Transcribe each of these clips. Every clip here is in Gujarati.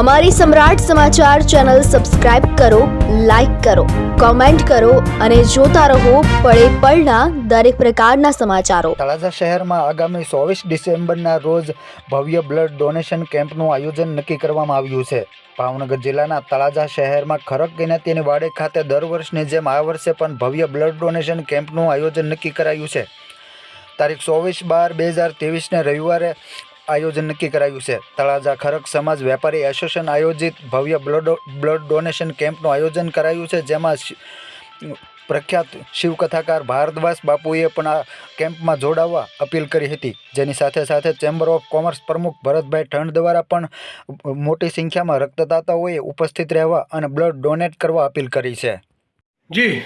અમારી સમ્રાટ સમાચાર ચેનલ સબસ્ક્રાઇબ કરો, લાઇક કરો, કોમેન્ટ કરો અને જોતા રહો પળે પળના દરેક પ્રકારના સમાચારો. તળાજા શહેરમાં આગામી ચોવીસ ડિસેમ્બરના રોજ ભવ્ય બ્લડ ડોનેશન કેમ્પનું આયોજન નક્કી કરવામાં આવ્યું છે. ભાવનગર જિલ્લાના તળાજા શહેરમાં ખરક ગેનતીની વાડે ખાતે દર વર્ષની જેમ આ વર્ષે પણ ભવ્ય બ્લડ ડોનેશન કેમ્પનું આયોજન નક્કી કરાયું છે. તારીખ ચોવીસ બાર બે હજાર ત્રેવીસને રવિવારે આયોજન નક્કી કરાયું છે. તળાજા ખરક સમાજ વેપારી એસોસિએશન આયોજિત ભવ્ય બ્લડ બ્લડ ડોનેશન કેમ્પનું આયોજન કરાયું છે જેમાં શિ- પ્રખ્યાત શિવકથાકાર ભારદ્વાસ બાપુએ પણ આ કેમ્પમાં જોડાવા અપીલ કરી હતી. જેની સાથે સાથે ચેમ્બર ઓફ કોમર્સ પ્રમુખ ભરતભાઈ ઠંડ દ્વારા પણ મોટી સંખ્યામાં રક્તદાતાઓએ ઉપસ્થિત રહેવા અને બ્લડ ડોનેટ કરવા અપીલ કરી છે. જી.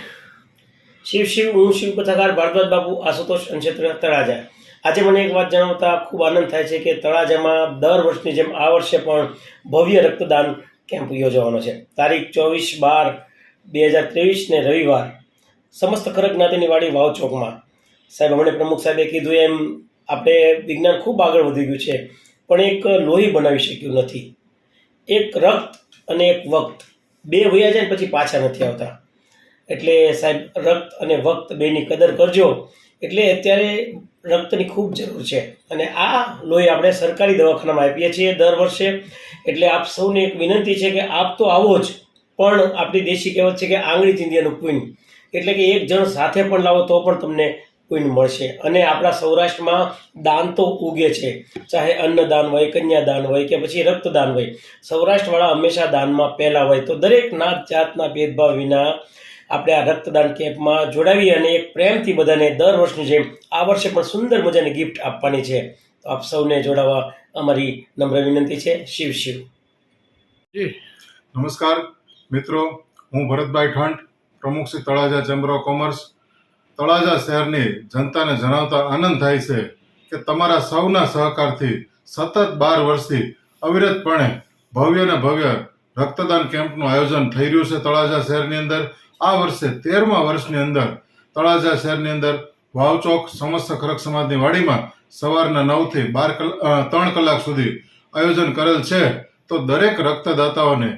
શિવ શિવ હું શિવ કથાકાર ભારદ્વાજ બાપુ આશુતોષ અંશેત્ર તળાજા. આજે મને એક વાત જણાવતા ખૂબ આનંદ થાય છે કે તળાજામાં દર વર્ષની જેમ આ વર્ષે પણ ભવ્ય રક્તદાન કેમ્પ યોજવાનો છે. તારીખ ચોવીસ બાર બે હજાર ત્રેવીસને રવિવાર સમસ્ત ખરક જ્ઞાતિની વાડી વાવ ચોકમાં. સાહેબ હમણાં પ્રમુખ સાહેબે કીધું એમ, આપણે વિજ્ઞાન ખૂબ આગળ વધી ગયું છે, પણ એક લોહી બનાવી શક્યું નથી. એક રક્ત અને એક વક્ત. બે વયા જાય ને પછી પાછા નથી આવતા. એટલે સાહેબ, રક્ત અને વક્ત બેની કદર કરજો. એટલે અત્યારે રક્તની ખૂબ જરૂર છે. અને આ લોહી આપણે સરકારી દવાખાનામાં આપીએ છીએ દર વર્ષે. એટલે આપ સૌને એક વિનંતી છે કે આપ તો આવો જ, પણ આપણી દેશી કહેવત છે કે આંગળી ચિંધિયાનું કુઈન એટલે કે એક જણ સાથે પણ લાવો તો પણ તમને કુઈન મળશે. અને આપણા સૌરાષ્ટ્રમાં દાન તો ઉગે છે. ચાહે અન્નદાન હોય કન્યાદાન હોય કે પછી રક્તદાન હોય. સૌરાષ્ટ્રવાળા હંમેશા દાનમાં પહેલાં હોય. તો દરેક નાત જાતના ભેદભાવ વિના આપણે આ રક્તદાન કેમ્પમાં જોડાવી અને એક પ્રેમથી બધાને દર વર્ષની જેમ આ વર્ષે પણ સુંદર મજાની ગિફ્ટ આપવાની છે. તો આપ સૌને જોડાવા અમારી નમ્ર વિનંતી છે. શિવ શિવ. નમસ્કાર મિત્રો. હું ભરતભાઈ ઠંડ પ્રમુખ Shri Talaja chamber of commerce Talaja શહેરની જનતાને જણાવતા આનંદ થાય છે કે તમારા સૌના સહકારથી સતત બાર વર્ષથી અવિરતપણે ભવ્ય ને ભવ્ય રક્તદાન કેમ્પનું આયોજન થઈ રહ્યું છે તળાજા શહેરની અંદર. આ વર્ષે તેરમા વર્ષની અંદર તળાજા શહેરની અંદર વાવચોક સમસ્ત ખરક સમાજની વાડીમાં સવારના નવથી બાર કલાક ત્રણ કલાક સુધી આયોજન કરેલ છે. તો દરેક રક્તદાતાઓને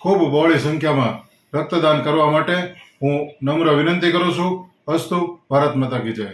ખૂબ બહોળી સંખ્યામાં રક્તદાન કરવા માટે હું નમ્ર વિનંતી કરું છું. અસ્તુ, ભારત માતા કી જય.